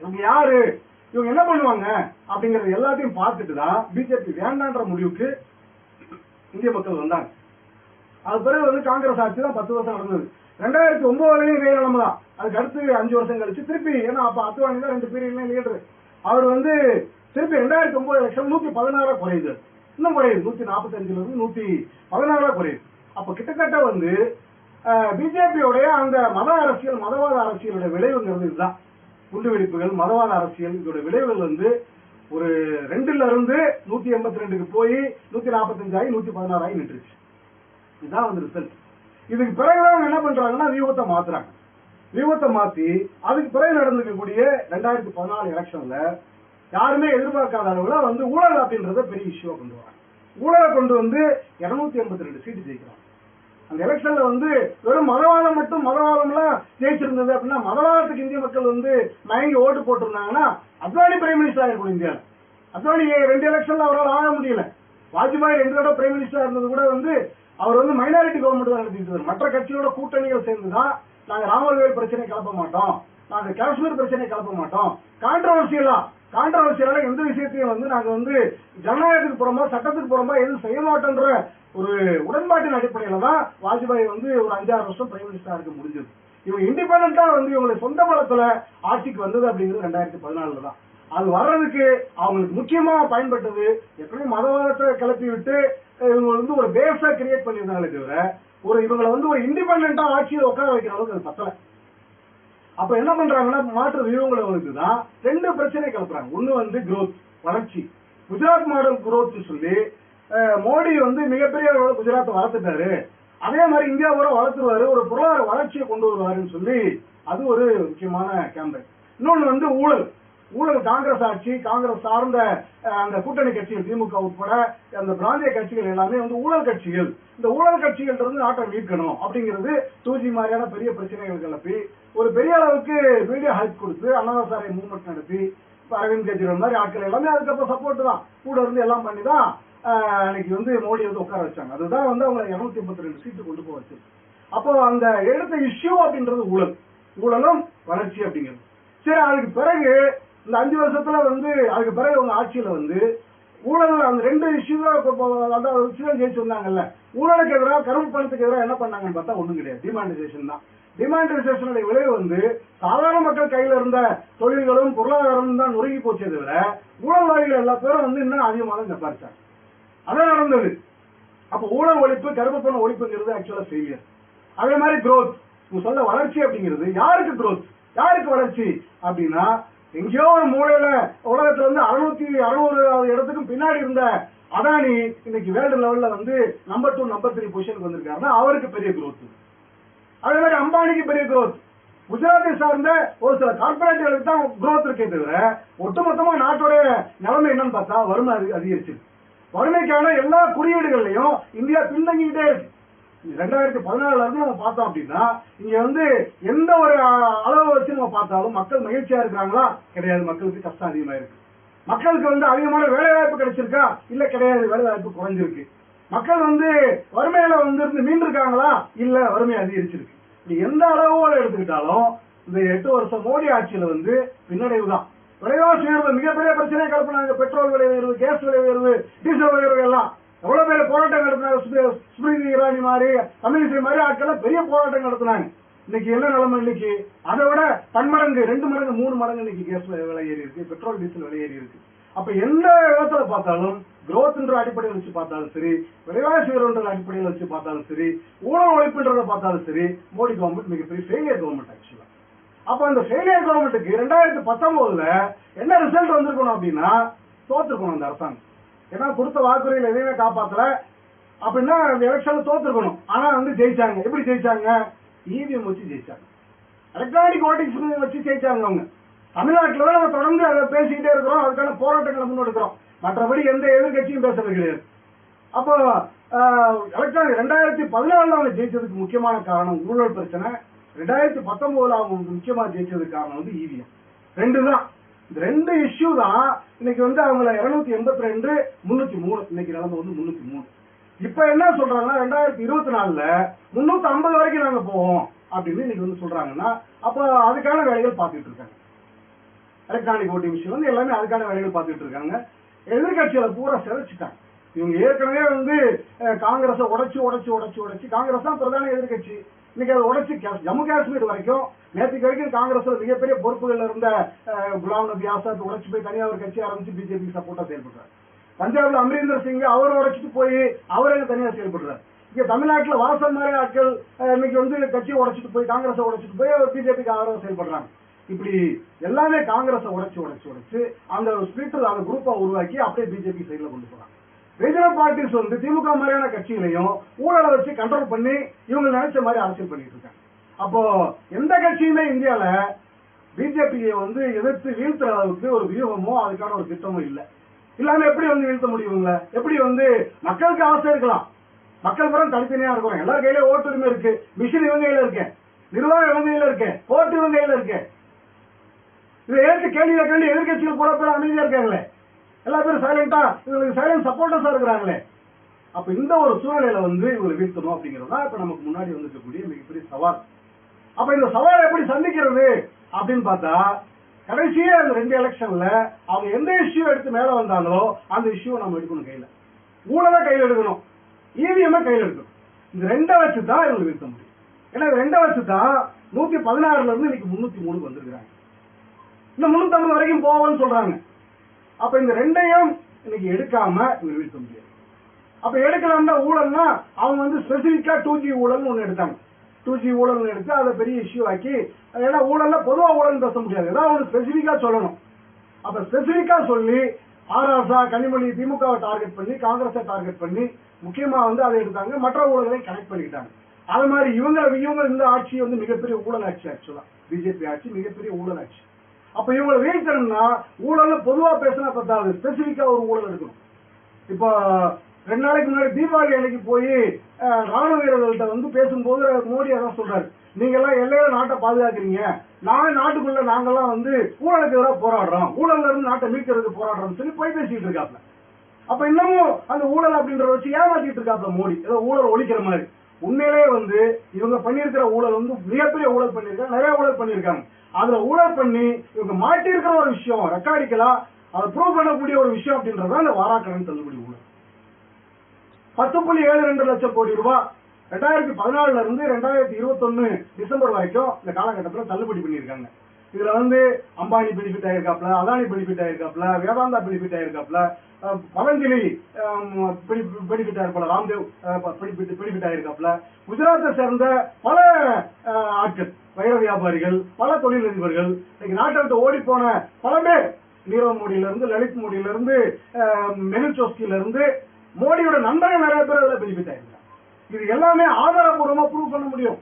இவங்க யாரு? இவங்க என்ன பண்ணுவாங்க? அப்படிங்கறது எல்லாத்தையும் பார்த்துட்டு தான் பிஜேபி வேண்டான்ற முடிவுக்கு இந்திய மக்கள் வந்தாங்க. அது பிறகு வந்து காங்கிரஸ் ஆட்சி தான் பத்து வருஷம் நடந்தது. ரெண்டாயிரத்தி ஒன்பதுலயும் இதே நிலைமை தான் அதுக்கு அடுத்து அஞ்சு வருஷம் கழிச்சு திருப்பி ஏன்னா அப்ப அத்வானி தான் ரெண்டு பீரியட்லயும் லீடர் அவர் வந்து திருப்பி ரெண்டாயிரத்தி ஒன்பது லட்சம் நூத்தி பதினாறா குறையுது. இன்னும் குறையுது. நூத்தி நாற்பத்தஞ்சுல இருந்து நூத்தி பதினாறா குறையுது. அப்ப கிட்டத்தட்ட வந்து பிஜேபியோடைய அந்த மத அரசியல் மதவாத அரசியலோட விளைவுங்கிறது இதுதான். குண்டு வெடிப்புகள் மதவாத அரசியல் இதோட விளைவுகள் வந்து ஒரு ரெண்டுல இருந்து நூத்தி எண்பத்தி ரெண்டுக்கு போய் நூத்தி நாற்பத்தஞ்சு ஆகி நூத்தி பதினாறு ஆகி நின்றுச்சு. இதுதான் வந்து ரிசல்ட் இதுக்கு பிறகுதான் என்ன பண்றாங்கன்னா வியூகத்தை மாத்துறாங்க. வியூகத்தை மாத்தி அதுக்கு பிறகு நடந்திருக்கக்கூடிய ரெண்டாயிரத்தி பதினாலு எலெக்ஷன்ல யாருமே எதிர்பார்க்காத அளவுல வந்து ஊழல் அப்படின்றத பெரிய இஷ்யூவா கொண்டு வராங்க. ஊழலை கொண்டு வந்து இருநூத்தி எண்பத்தி ரெண்டு சீட்டு ஜெயிக்கிறாங்க. அந்த எலெக்ஷன்ல வந்து வெறும் மதவாதம் மட்டும் மதவாதம்லாம் ஜெயிச்சிருந்தது அப்படின்னா மதவாதத்துக்கு இந்திய மக்கள் வந்து மயங்கி ஓட்டு போட்டிருந்தாங்கன்னா அத்வானி பிரைம் மினிஸ்டர் ஆயிருக்கும் இந்தியா. அத்வானி ரெண்டு எலெக்ஷன்ல அவரால் ஆக முடியல. வாஜ்பாய் ரெண்டு தடவை பிரைம் மினிஸ்டர் இருந்தது கூட வந்து அவர் வந்து மைனாரிட்டி கவர்மெண்ட் தான் நடத்திட்டு மற்ற கட்சியோட கூட்டணிகள் சேர்ந்து தான் நாங்க ராமர்வேல் பிரச்சனை கிளப்ப மாட்டோம். நாங்க காஷ்மீர் பிரச்சனை கிளப்ப மாட்டோம். கான்ட்ரவர்சியலா கான்ட்ரவர்சியலா எந்த விஷயத்தையும் வந்து நாங்க வந்து ஜனநாயகத்துக்கு புறமா சட்டத்துக்கு புறமா எதுவும் செய்ய மாட்டோன்ற ஒரு உடன்பாட்டின் அடிப்படையில தான் வாஜ்பாய் வந்து ஒரு அஞ்சாறு வருஷம் பிரைம் மினிஸ்டரா இருக்க முடிஞ்சது. இவங்க இண்டிபெண்டா வந்து இவங்களை சொந்த பலத்துல ஆட்சிக்கு வந்தது அப்படிங்கிறது ரெண்டாயிரத்தி பதினாலுல தான். அது வர்றதுக்கு அவங்களுக்கு முக்கியமா பயன்பட்டது எப்படி மதவாதத்தை கிளப்பி விட்டு இவங்க வந்து ஒரு பேஸை கிரியேட் பண்ணியிருந்தாங்களே தவிர ஒரு இவங்களை வந்து ஒரு இண்டிபெண்டா ஆட்சியில் உட்கார வைக்கிற அளவுக்கு அது பத்தலை. அப்ப என்ன பண்றாங்கன்னா மாற்று வியூகங்களை வந்து தான் ரெண்டு பிரச்சனை கிளப்புறாங்க. ஒண்ணு வந்து குரோத் வளர்ச்சி. குஜராத் மாடல் குரோத் சொல்லி மோடி வந்து மிகப்பெரிய அளவுல குஜராத்தை வளர்த்துட்டாரு. அதே மாதிரி இந்தியாவோட வளர்த்துருவாரு. ஒரு பொருளாதார வளர்ச்சியை கொண்டு வருவாருன்னு சொல்லி அது ஒரு முக்கியமான கேம்பெயின் இன்னொன்னு வந்து ஊழல். ஊழல் காங்கிரஸ் ஆட்சி காங்கிரஸ் சார்ந்த அந்த கூட்டணி கட்சிகள் திமுக உட்பட அந்த பிராந்திய கட்சிகள் எல்லாமே வந்து ஊழல் கட்சிகள். இந்த ஊழல் கட்சிகள் இருந்து நாட்டை மீட்கணும் அப்படிங்கிறது தூஜி மாதிரியான பெரிய பிரச்சனைகள் கிளப்பி ஒரு பெரிய அளவுக்கு மீடியா ஹைப் கொடுத்து அண்ணாசாரை மூவ்மெண்ட் நடத்தி அரவிந்த் கெஜ்ரிவால் மாதிரி ஆட்கள் எல்லாமே அதுக்கப்புறம் சப்போர்ட் தான். கூட இருந்து எல்லாம் பண்ணி தான் அன்னைக்கு வந்து மோடி வந்து உட்கார வச்சாங்க. அதுதான் வந்து அவங்க இருநூத்தி முப்பத்தி ரெண்டு சீட்டு கொண்டு போக வச்சது அப்போ அந்த எடுத்த இஷ்யூ அப்படின்றது ஊழல். ஊழலும் வளர்ச்சி அப்படிங்கிறது. சரி அதுக்கு பிறகு இந்த அஞ்சு வருஷத்துல வந்து அதுக்கு பிறகு அவங்க ஆட்சியில வந்து ஊழல் அந்த ரெண்டு இஷ்யூதான் ஜெயிச்சு வந்தாங்கல்ல. ஊழலுக்கு எதிராக கருப்பு பணத்துக்கு எதிராக என்ன பண்ணாங்கன்னு பார்த்தா ஒண்ணும் கிடையாது. டிமானிசேஷன் தான். டிமானிசேஷனுடைய விளைவு வந்து சாதாரண மக்கள் கையில இருந்த தொழில்களும் பொருளாதாரமும் தான் நொறுங்கி போச்சே தவிர ஊழல்வாதிகள் எல்லா பேரும் வந்து இன்னும் அதிகமாக தான் சம்பாதிச்சாங்க. அதான் நடந்தது. அப்ப ஊழல் ஒழிப்பு கருப்பு பண ஒழிப்புங்கிறது ஆக்சுவலா ஃபெயிலியர் அதே மாதிரி குரோத் சொல்ல வளர்ச்சி அப்படிங்கிறது யாருக்கு குரோத் யாருக்கு வளர்ச்சி? அப்படின்னா எங்கேயோ ஒரு மூலையில உலகத்துல இருந்து அறுநூத்தி அறுநூறு இடத்துக்கும் பின்னாடி இருந்த அதானி இன்னைக்கு வேர்ல்டு லெவல்ல வந்து நம்பர் டூ நம்பர் த்ரீ பொசிஷனுக்கு வந்திருக்காருன்னா அவருக்கு பெரிய குரோத் அதே மாதிரி அம்பானிக்கு பெரிய குரோத் குஜராத்தை சார்ந்த ஒரு சில கார்பரேட்டுகளுக்கு தான் குரோத் இருக்கே தவிர ஒட்டுமொத்தமா நாட்டோடைய நிலைமை என்னன்னு பார்த்தா வறுமை அதிக- அதிகரிச்சிருக்கு. வறுமைக்கான எல்லா குறியீடுகள்லையும் இந்தியா பின்தங்கிக்கிட்டே இருக்கு. ரெண்டாயிரத்தி பதினாலுல இருந்து நம்ம பார்த்தோம் அப்படின்னா இங்க வந்து எந்த ஒரு அளவு வச்சு நம்ம பார்த்தாலும் மக்கள் மகிழ்ச்சியா இருக்கிறாங்களா? கிடையாது. மக்களுக்கு கஷ்டம் அதிகமா இருக்கு. மக்களுக்கு வந்து அதிகமான வேலைவாய்ப்பு கிடைச்சிருக்கா? இல்ல கிடையாது. வேலைவாய்ப்பு குறைஞ்சிருக்கு. மக்கள் வந்து வறுமையில வந்து இருந்து மீண்டு இருக்காங்களா இல்ல வறுமை அதிகரிச்சிருக்கு. இப்படி எந்த அளவோட எடுத்துக்கிட்டாலும் இந்த எட்டு வருஷம் மோடி ஆட்சியில வந்து பின்னடைவு தான். விலைவாசி உயர்வு மிகப்பெரிய பிரச்சனையை கிளப்பினாங்க பெட்ரோல் விலை உயர்வு கேஸ் விலை உயர்வு டீசல் விலை உயர்வு எல்லாம். எவ்வளவு பேர் போராட்டம் நடத்தினாங்க? ஸ்மிருதி இராணி மாதிரி தமிழிசை மாதிரி ஆட்கள் பெரிய போராட்டம் நடத்தினாங்க. இன்னைக்கு என்ன நிலைமை இன்னைக்கு? அதை விட பன்மடங்கு ரெண்டு மடங்கு மூணு மடங்கு இன்னைக்கு கேஸ் விலை ஏறி இருக்கு. பெட்ரோல் டீசல் விலை ஏறி இருக்கு. அப்ப எந்த விதத்துல பார்த்தாலும் குரோத்ன்ற அடிப்படையில் வச்சு பார்த்தாலும் சரி விலைவாசி உயர்வுன்ற அடிப்படையில் வச்சு பார்த்தாலும் சரி ஊழல் ஒழிப்புன்றத பார்த்தாலும் சரி மோடி கவர்மெண்ட் மிகப்பெரிய ஃபெயிலியர் கவர்மெண்ட் ஆக்சுவலா அப்ப அந்த ஃபெயிலியர் கவர்மெண்ட்டுக்கு ரெண்டாயிரத்தி பத்தொன்பதுல என்ன ரிசல்ட் வந்திருக்கணும் அப்படின்னா தோத்துருக்கணும் அந்த அரசாங்கம். ஏன்னா கொடுத்த வாக்குறுதிகள் எதையுமே காப்பாத்தல. அப்படின்னா அந்த எலெக்ஷன்ல தோத்துருக்கணும். ஆனா வந்து ஜெயிச்சாங்க. எப்படி ஜெயிச்சாங்க? இவிஎம் வச்சு ஜெயிச்சாங்க. எலக்ட்ரானிக் ஓட்டிங் வச்சு ஜெயிச்சாங்க அவங்க. தமிழ்நாட்டில் தான் நம்ம தொடர்ந்து அதை பேசிக்கிட்டே இருக்கிறோம். அதுக்கான போராட்டங்களை முன்னெடுக்கிறோம். மற்றபடி எந்த எதிர்கட்சியும் பேசுறது கிடையாது. அப்போ எலக்ட்ரானிக் ரெண்டாயிரத்தி பதினாலில் அவங்க ஜெயிச்சதுக்கு முக்கியமான காரணம் ஊழல் பிரச்சனை. ரெண்டாயிரத்தி பத்தொன்பதுல அவங்க முக்கியமாக ஜெயிச்சதுக்கு காரணம் வந்து இவிஎம் ரெண்டு தான் ரெண்டு இஷ்யூ தான். இன்னைக்கு வந்து அவங்கள இருநூத்தி எண்பத்தி ரெண்டு முன்னூத்தி மூணு. இன்னைக்கு நடந்து வந்து முன்னூத்தி மூணு. இப்ப என்ன சொல்றாங்கன்னா ரெண்டாயிரத்தி இருபத்தி நாலுல முன்னூத்தி ஐம்பது வரைக்கும் நாங்க போவோம் அப்படின்னு இன்னைக்கு வந்து சொல்றாங்கன்னா அப்ப அதுக்கான வேலைகள் பார்த்துட்டு இருக்காங்க. எலக்ட்ரானிக் ஓட்டிங் மிஷின் வந்து எல்லாமே அதுக்கான வேலைகள் பார்த்துட்டு இருக்காங்க. எதிர்கட்சிகளை பூரா சிதைச்சிட்டாங்க. இவங்க ஏற்கனவே வந்து காங்கிரஸை உடைச்சு உடைச்சு உடைச்சு உடைச்சு காங்கிரஸ் தான் பிரதான எதிர்கட்சி. இன்னைக்கு அதை உடைச்சு ஜம்மு காஷ்மீர் வரைக்கும் நேற்றுக்கு வரைக்கும் காங்கிரஸ்ல மிகப்பெரிய பொறுப்புகள் இருந்த குலாம் நபி ஆசாத் உடைச்சு போய் தனியாக ஒரு கட்சி ஆரம்பிச்சு பிஜேபி சப்போர்ட்டா செயல்படுறாரு. பஞ்சாப்ல அமரீந்தர் சிங் அவர் உடைச்சிட்டு போய் அவரே தனியாக தனியா செயல்படுறாரு. இங்க வாசல் மாதிரி ஆட்கள் இன்னைக்கு வந்து கட்சியை உடைச்சிட்டு போய் காங்கிரஸை உடைச்சிட்டு போய் பிஜேபிக்கு ஆதரவு செயல்படுறாங்க. இப்படி எல்லாமே காங்கிரஸை உடைச்சு உடைச்சு உடைச்சு அந்த ஸ்பிரிட் அந்த குரூப்பை உருவாக்கி அப்படியே பிஜேபி சைடில் கொண்டு போறாங்க. ரீஜனல் பார்ட்டிஸ் வந்து திமுக மாதிரியான கட்சிகளையும் ஊழலை வச்சு கண்ட்ரோல் பண்ணி இவங்க நினைச்ச மாதிரி அரசியல் பண்ணிட்டு இருக்காங்க. அப்போ எந்த கட்சியுமே இந்தியால பிஜேபியை வந்து எதிர்த்து வீழ்த்துற அளவுக்கு ஒரு வியூகமோ அதுக்கான ஒரு திட்டமோ இல்லை. இல்லாம எப்படி வந்து வீழ்த்த முடியும் எப்படி வந்து மக்களுக்கு ஆசை இருக்கலாம். மக்கள் புறம் தனித்தனியா இருக்கும் எல்லார் கையிலேயும் ஓட்டுரிமை இருக்கு. மிஷின் இவங்க கையில இருக்கு. நிர்வாகம் இவங்க கையில இருக்கு. கோர்ட் இவங்க கையில இருக்கு. இதை ஏற்று கேள்வி கேட்க எதிர்கட்சிகள் கூட பேர் அமைதியா இருக்காங்களே. எல்லா பேரும் சைலண்டா இவங்களுக்கு சைலண்ட் சப்போர்ட்டர்ஸா இருக்கிறாங்களே. அப்ப இந்த ஒரு சூழ்நிலையில வந்து இவங்களை வீழ்த்தணும் அப்படிங்கிறது தான் இப்ப நமக்கு முன்னாடி வந்திருக்கக்கூடிய மிகப்பெரிய சவால். அப்ப இந்த சவாலை எப்படி சந்திக்கிறது அப்படின்னு பார்த்தா கடைசியே அந்த ரெண்டு எலெக்ஷன்ல அவங்க எந்த இஷ்யூ எடுத்து மேல வந்தாங்களோ அந்த இஷ்யூவை நம்ம எடுக்கணும் கையில. ஊழலை கையில் எடுக்கணும். இவிஎம் கையில் எடுக்கணும். இந்த ரெண்டை வச்சு தான் இவங்களை வீழ்த்த முடியும். ஏன்னா இந்த ரெண்டை வச்சு தான் நூத்தி பதினாறுல இருந்து இன்னைக்கு முன்னூத்தி மூணுக்கு வந்திருக்கிறாங்க. இந்த முன்னூத்தி ஐம்பது வரைக்கும் போவோம்னு சொல்றாங்க. அப்ப இந்த ரெண்டையும் இன்னைக்கு எடுக்காம இவங்க முடியாது அப்ப எடுக்கலாம்னா ஊழல்னா அவங்க வந்து ஸ்பெசிபிக்கா டூ ஜி ஊழல்னு ஒண்ணு எடுத்தாங்க. டூ ஜி ஊழல் எடுத்து அதை பெரிய இஷ்யூ ஆக்கி ஏன்னா ஊழல்ல பொதுவா ஊழல் பேச முடியாது. ஏதாவது ஒன்று ஸ்பெசிபிக்கா சொல்லணும். அப்ப ஸ்பெசிபிக்கா சொல்லி ஆர்எஸ்ஆ கனிமொழி திமுகவை டார்கெட் பண்ணி காங்கிரஸை டார்கெட் பண்ணி முக்கியமா வந்து அதை எடுத்தாங்க. மற்ற ஊழல்களை கனெக்ட் பண்ணிக்கிட்டாங்க. அது மாதிரி இவங்க இவங்க இந்த ஆட்சி வந்து மிகப்பெரிய ஊழல் ஆட்சி ஆக்சுவலா பிஜேபி ஆட்சி மிகப்பெரிய ஊழல் ஆட்சி. அப்ப இவங்களை வீழ்த்தணும்னா ஊழல் பொதுவா பேசினா பத்தாது. ஸ்பெசிபிக்கா ஒரு ஊழல் எடுக்கணும். இப்போ ரெண்டு நாளைக்கு முன்னாடி தீபாவளி அன்னைக்கு போய் ராணுவ வீரர்கள்ட்ட வந்து பேசும்போது மோடி அதான் சொல்றாரு. நீங்க எல்லாம் எல்லையில நாட்டை பாதுகாக்கிறீங்க. நான் நாட்டுக்குள்ள நாங்கெல்லாம் வந்து ஊழலுக்கு எதிராக போராடுறோம். ஊழல்ல இருந்து நாட்டை மீட்கிறதுக்கு போராடுறோம்னு சொல்லி போய் பேசிட்டு இருக்காப்ல. அப்ப இன்னமும் அந்த ஊழல் அப்படின்றத வச்சு ஏமாத்திட்டு இருக்காப்ல மோடி. ஏதோ ஊழல் ஒழிக்கிற மாதிரி. உண்மையிலேயே வந்து இவங்க பண்ணியிருக்கிற ஊழல் வந்து மிகப்பெரிய ஊழல் பண்ணியிருக்காங்க நிறைய ஊழல் பண்ணியிருக்காங்க. அதுல ஊழல் பண்ணி இவங்க மாட்டியிருக்கிற ஒரு விஷயம் ரெக்கார்டிக்கலா அதை ப்ரூவ் பண்ணக்கூடிய ஒரு விஷயம் அப்படின்றத அந்த வாராக்கடன் தள்ளுபடி ஊழல். பத்து புள்ளி ஏழு ரெண்டு லட்சம் கோடி ரூபாய் ரெண்டாயிரத்தி பதினாலுல இருந்து ரெண்டாயிரத்தி இருபத்தொன்னு டிசம்பர் வரைக்கும் இந்த காலகட்டத்தில் தள்ளுபடி பண்ணியிருக்காங்க. இதுல வந்து அம்பானி பெனிஃபிட் ஆயிருக்காப்ல அதானி பெனிஃபிட் ஆயிருக்காப்ல வேதாந்தா பெனிஃபிட் ஆயிருக்காப்ல பதஞ்சலி பெனிஃபிட் ஆயிருப்பல ராம்தேவ் பெனிஃபிட் ஆயிருக்காப்ல குஜராத்தை சேர்ந்த பல ஆட்கள் வைர வியாபாரிகள் பல தொழிலதிபர்கள் இன்னைக்கு நாட்டை விட்டு ஓடி போன பல பேர் நீரவ் மோடியில இருந்து லலித் மோடியில இருந்து அஹ், மெகுல் சோஸ்கில இருந்து மோடியோட நண்பர்கள் நிறைய பேர் அதில் பெனிஃபிட் ஆயிருக்காங்க. இது எல்லாமே ஆதாரபூர்வமா ப்ரூவ் பண்ண முடியும்.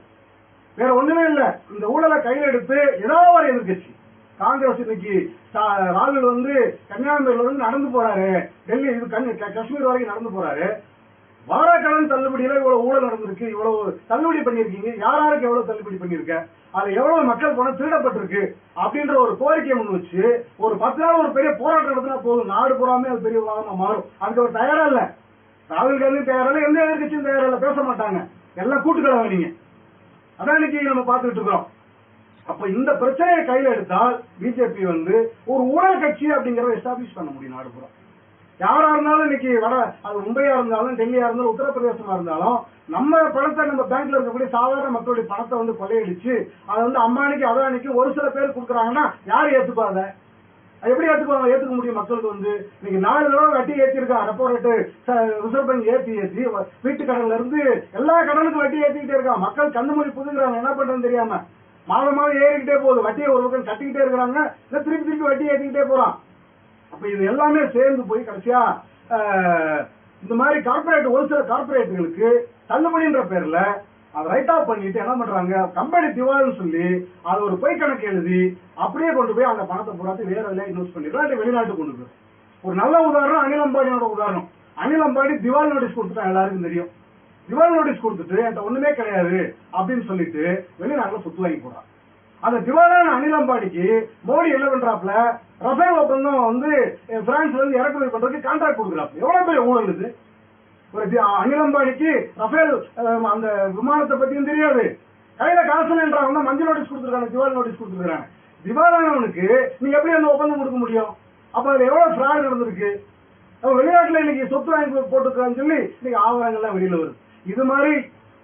வேற ஒண்ணுமே இல்ல. இந்த ஊழலை கையில எடுத்து ஏதாவது ஒரு எதிர்கட்சி. காங்கிரஸ் இன்னைக்கு சா- ராகுல் வந்து கன்னியாகுமரியில இருந்து நடந்து போறாரு. டெல்லி இது காஷ்மீர் வரைக்கும் நடந்து போறாரு. வாராக்கடன் தள்ளுபடியில இவ்வளவு ஊழல் நடந்திருக்கு இவ்வளவு தள்ளுபடி பண்ணிருக்கீங்க யார் யாருக்கு எவ்வளவு தள்ளுபடி பண்ணிருக்க அதுல எவ்வளவு மக்கள் பணம் திருடப்பட்டிருக்கு அப்படின்ற ஒரு கோரிக்கையை முன் வச்சு ஒரு பத்து நாள் ஒரு பெரிய போராட்டம் நடத்தினா போதும். நாடு பூராமே அது பெரிய விவாதமா மாறும். அதுக்கு அவர் தயாரா இல்ல. ராகுல் காந்தி தயாரா இல்ல எந்த எதிர்கட்சியும் தயாரா இல்ல பேச மாட்டாங்க. எல்லாம் கூட்டுக்கலவை நீங்க அதான் இன்னைக்கு நம்ம பார்த்துட்டு இருக்கோம் அப்ப இந்த பிரச்சனையை கையில எடுத்தால் பிஜேபி வந்து ஒரு ஊழல் கட்சி அப்படிங்கறத எஸ்டாப்ளிஷ் பண்ண முடியும் நாடு பூரா. யாரா இருந்தாலும் இன்னைக்கு வட அது மும்பையா இருந்தாலும் டெல்லியா இருந்தாலும் உத்தரப்பிரதேசமா இருந்தாலும் நம்ம பணத்தை நம்ம பேங்க்ல இருக்கக்கூடிய சாதாரண மக்களுடைய பணத்தை வந்து கொள்ளையடிச்சு அதை வந்து அம்பானிக்கு அதானிக்கு ஒரு சில பேர் கொடுக்குறாங்கன்னா யார் ஏத்துப்பாத எப்படி ஏத்துக்குவாங்க ஏற்றுக்க முடியும். மக்களுக்கு வந்து இன்னைக்கு நாலு தடவை வட்டி ஏற்றிருக்கான் ரெப்போ ரேட்டு ரிசர்வ் பேங்க் ஏற்றி ஏற்றி வீட்டு கடன்ல இருந்து எல்லா கடனுக்கும் வட்டி ஏற்றிக்கிட்டே இருக்கான். மக்கள் கண்ணு மொழி புதுங்குறாங்க. என்ன பண்றதுன்னு தெரியாம. மாதம் மாதம் ஏறிக்கிட்டே போகுது. வட்டியை ஒரு பக்கம் கட்டிக்கிட்டே இருக்கிறாங்க. இல்ல திருப்பி திருப்பி வட்டி ஏற்றிக்கிட்டே போறான். அப்ப இது எல்லாமே சேர்ந்து போய் கடைசியா இந்த மாதிரி கார்பரேட் ஒரு சில கார்பரேட்டுகளுக்கு தள்ளுபடின்ற பேர்ல அதை ரைட் ஆஃப் பண்ணிட்டு என்ன பண்றாங்க? கம்பெனி திவால்னு சொல்லி அது ஒரு பொய் கணக்கு எழுதி அப்படியே கொண்டு போய் அந்த பணத்தை பூராத்தி வேற இதுல இன்வெஸ்ட் பண்ணிடுறோம் இல்லை வெளிநாட்டு கொண்டு போய். ஒரு நல்ல உதாரணம் அனில் அம்பானியோட உதாரணம். அனில் அம்பானி திவால் நோட்டீஸ் கொடுத்துட்டா எல்லாருக்கும் தெரியும். திவால் நோட்டீஸ் கொடுத்துட்டு என்கிட்ட ஒண்ணுமே கிடையாது அப்படின்னு சொல்லிட்டு வெளிநாட்டுல சொத்து வாங்கி போறான் அந்த திவாலான அனில் அம்பானிக்கு மோடி என்ன பண்றாப்ல ரஃபேல் ஒப்பந்தம் வந்து பிரான்ஸ்ல இருந்து இறக்குமதி பண்றதுக்கு கான்ட்ராக்ட் கொடுக்குறாப்ல எவ்வளவு பெரிய ஊழல் இது? அனில் அம்பானிக்கு ரஃபேல் அந்த விமானத்தை பத்தியும் தெரியாது. கையில காசு என்றவங்க மஞ்சள் நோட்டீஸ் கொடுத்துருக்காங்க திவால் நோட்டீஸ் கொடுத்துருக்காங்க திவாலானவனுக்கு நீங்க எப்படி அந்த ஒப்பந்தம் கொடுக்க முடியும்? அப்ப அதுல எவ்வளவு ஃப்ராட் நடந்திருக்கு? வெளிநாட்டுல இன்னைக்கு சொத்து வாங்கி போட்டுருக்கான்னு சொல்லி இன்னைக்கு ஆவணங்கள்லாம் வெளியில வருது. இது மாதிரி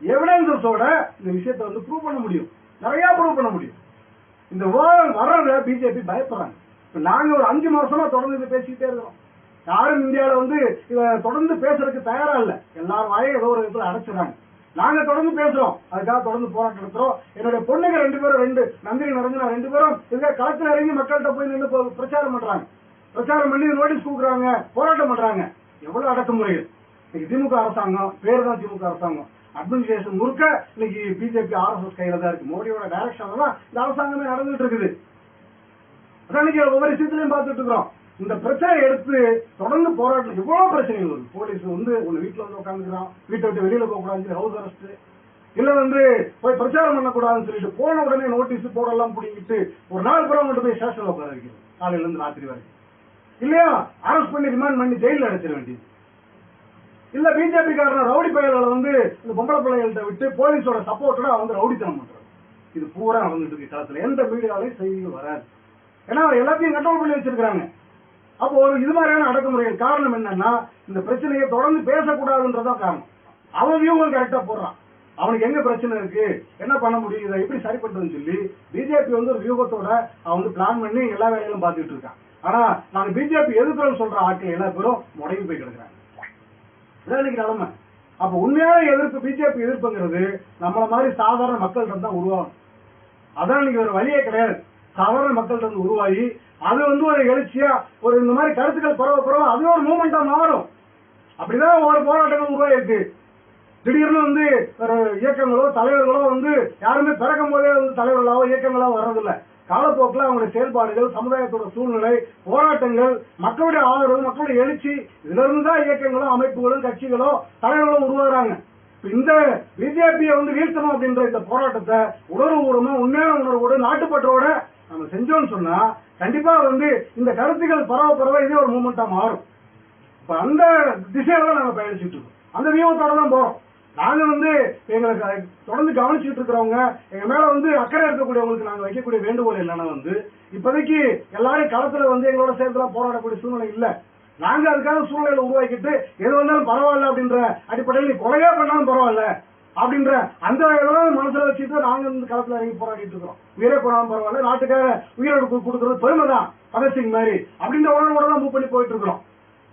எவிடன்சஸோட இந்த விஷயத்த வந்து ப்ரூவ் பண்ண முடியும். நிறைய ப்ரூவ் பண்ண முடியும். இந்த விவாதம் வர்றத பிஜேபி பயப்படுறாங்க. நாங்க ஒரு அஞ்சு மாசமா தொடர்ந்து பேசிக்கிட்டே இருக்கிறோம். யாரும் இந்தியாவில வந்து தொடர்ந்து பேசுறதுக்கு தயாரா இல்ல. எல்லாரும் வாயை ஏதோ ஒரு விதத்துல அடைச்சிடறாங்க நாங்க தொடர்ந்து பேசுறோம். அதுக்காக தொடர்ந்து போராட்டம் நடத்துறோம். என்னுடைய பொண்ணுங்க ரெண்டு பேரும் ரெண்டு நந்தினி நடந்து ரெண்டு பேரும் இதுக்காக களத்துல இறங்கி மக்கள்கிட்ட போய் நின்று போ- பிரச்சாரம் பண்றாங்க. பிரச்சாரம் பண்ணி நோட்டீஸ் கொடுக்குறாங்க. போராட்டம் பண்றாங்க. எவ்வளவு அடக்குமுறைகள். திமுக அரசாங்கம் பேர் தான் திமுக அரசாங்கம். அட்மினிஸ்ட்ரேஷன் முழுக்க இன்னைக்கு பிஜேபி ஆர்எஸ்எஸ் கையில தான் இருக்கு. மோடியோட டைரக்ஷன்ல தான் இந்த அரசாங்கமே நடந்துட்டு இருக்குது. அதான் இன்னைக்கு ஒவ்வொரு விஷயத்திலையும் பார்த்துட்டு இருக்கிறோம். இந்த பிரச்சனை எடுத்து தொடர்ந்து போராட்டம் எவ்வளவு பிரச்சனைகள் வரும் போலீஸ் வந்து உங்க வீட்டுல வந்து உட்காந்துக்கிறான் வீட்டை விட்டு வெளியில போக கூடாதுன்னு ஹவுஸ் அரெஸ்ட் இல்ல வந்து போய் பிரச்சாரம் பண்ணக்கூடாதுன்னு சொல்லிட்டு போன உடனே நோட்டீஸ் போடலாம் பிடிங்கிட்டு ஒரு நாள் பூரா கொண்டு போய் ஸ்டேஷன்ல உட்கார வைக்கிறது. காலையில இருந்து ராத்திரி வரைக்கும். இல்லையா? அரெஸ்ட் பண்ணி ரிமாண்ட் பண்ணி ஜெயில அடைச்சிட வேண்டியது. இல்ல பிஜேபி காரன ரவுடி பயல்களை வந்து இந்த பொம்பளை பிள்ளைகள்ட்ட விட்டு போலீஸோட சப்போர்ட்டோட வந்து ரவுடித்தனம் பண்றது இது பூரா நடந்துட்டு இருக்கு காலத்துல எந்த மீடியாலையும் செய்திகள் வராது. ஏன்னா எல்லாத்தையும் கண்ட்ரோல் பண்ணி வச்சிருக்காங்க அப்போ ஒரு இது மாதிரியான அடக்குமுறைகள் காரணம் என்னன்னா இந்த பிரச்சனையை தொடர்ந்து பேசக்கூடாதுன்றதான் காரணம். அவன் வியூகம் கரெக்டா போடுறான். அவனுக்கு எங்க பிரச்சனை இருக்கு? என்ன பண்ண முடியும்? இதை எப்படி சரி பண்றதுன்னு சொல்லி பிஜேபி வந்து ஒரு வியூகத்தோட அவன் வந்து பிளான் பண்ணி எல்லா வேலைகளும் பார்த்துட்டு இருக்கான். ஆனா நாங்க பிஜேபி எதிர்க்கிறோம் சொல்ற ஆட்கள் எல்லா பேரும் முடங்கி போய் கிடக்குறாங்க. இன்னைக்கு நிலைமை. அப்ப உண்மையான எதிர்ப்பு பிஜேபி எதிர்ப்புங்கிறது நம்மள மாதிரி சாதாரண மக்கள்கிட்ட தான் உருவாகும். அதான் இன்னைக்கு ஒரு வழியே கிடையாது. சாதாரண மக்கள்கிட்ட இருந்து உருவாகி அது வந்து ஒரு எழுச்சியா ஒரு இந்த மாதிரி கருத்துக்கள் பரவ பரவ அதுவே ஒரு மூமெண்டா மாறும். அப்படிதான் ஒவ்வொரு போராட்டங்கள் உருவாயிருக்கு திடீர்னு வந்து ஒரு இயக்கங்களோ தலைவர்களோ வந்து யாருமே பிறக்கும் போதே வந்து தலைவர்களாவோ இயக்கங்களாவோ வர்றதில்ல. காலப்போக்கில் அவங்களுடைய செயல்பாடுகள் சமுதாயத்தோட சூழ்நிலை போராட்டங்கள் மக்களுடைய ஆதரவு மக்களுடைய எழுச்சி இதுல இருந்து தான் இயக்கங்களும் அமைப்புகளும் கட்சிகளும் தலைவர்களும் உருவாகிறாங்க. இந்த பிஜேபியை வந்து வீழ்த்தணும் அப்படின்ற இந்த போராட்டத்தை உணர்வுபூர்வமா உண்மையான உணர்வோட நாட்டுப்பற்றோட நம்ம செஞ்சோம்னு சொன்னா கண்டிப்பா வந்து இந்த கருத்துக்கள் பரவ பரவ இதே ஒரு மூமெண்டா மாறும். இப்ப அந்த திசையில தான் நாங்க பயணிச்சுட்டு இருக்கோம். அந்த வியூகத்தோட தான் போறோம். நாங்க வந்து எங்களுக்கு தொடர்ந்து கவனிச்சுட்டு இருக்கிறவங்க எங்க மேல வந்து அக்கறை இருக்கக்கூடியவங்களுக்கு நாங்க வைக்கக்கூடிய வேண்டுகோள் என்னன்னா வந்து இப்போதைக்கு எல்லாரும் களத்துல வந்து எங்களோட சேர்ந்துலாம் போராடக்கூடிய சூழ்நிலை இல்ல. நாங்க அதுக்காக சூழ்நிலை உருவாக்கிட்டு எது வந்தாலும் பரவாயில்ல அப்படின்ற அடிப்படையில் நீ கொலையா பண்ணாலும் பரவாயில்ல. அப்படின்ற அந்த மனசுல வச்சுட்டு நாங்க இந்த களத்துல இறங்கி போராடிட்டு இருக்கிறோம். உயிரை போனாலும் பரவாயில்ல நாட்டுக்காக உயிரோடு கொடுக்கறது பெருமை தான் பகத்சிங் மாதிரி. அப்படின்ற உணர்வோட தான் மூவ் பண்ணி போயிட்டு இருக்கிறோம்.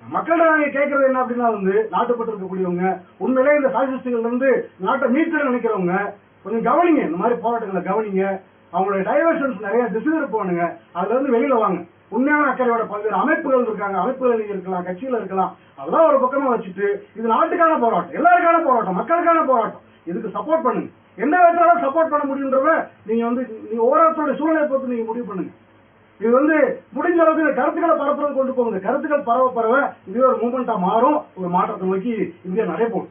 மக்கள்கிட்ட நாங்க கேட்கறது என்ன அப்படின்னா வந்து நாட்டுப்பட்டு இருக்கக்கூடியவங்க உண்மையிலே இந்த பாசிஸ்டுகள்ல இருந்து நாட்டை மீட்டு நினைக்கிறவங்க கொஞ்சம் கவனிங்க. இந்த மாதிரி போராட்டங்களை கவனிங்க. அவங்களுடைய டைவர்ஷன்ஸ் நிறைய திசை திருப்புவானுங்க அதுல இருந்து வெளியில வாங்க. உண்மையான அக்கறையோட பல்வேறு அமைப்புகள் இருக்காங்க. அமைப்புகள் இருக்கலாம் கட்சியில இருக்கலாம். அதெல்லாம் ஒரு பக்கமா வச்சுட்டு இது நாட்டுக்கான போராட்டம் எல்லாருக்கான போராட்டம் மக்களுக்கான போராட்டம். இதுக்கு சப்போர்ட் பண்ணுங்க எந்த விதத்தால சப்போர்ட் பண்ண முடியுன்றவ நீங்க வந்து நீங்க ஒவ்வொருத்தருடைய சூழ்நிலையை பொறுத்து நீங்க முடிவு பண்ணுங்க. இது வந்து முடிஞ்ச அளவுக்கு இந்த கருத்துக்களை பரப்புறது கொண்டு போகுங்க கருத்துக்கள் பரவ பரவ இதுவே ஒரு மூமெண்டா மாறும். ஒரு மாற்றத்தை நோக்கி இந்தியா நடைபோடும்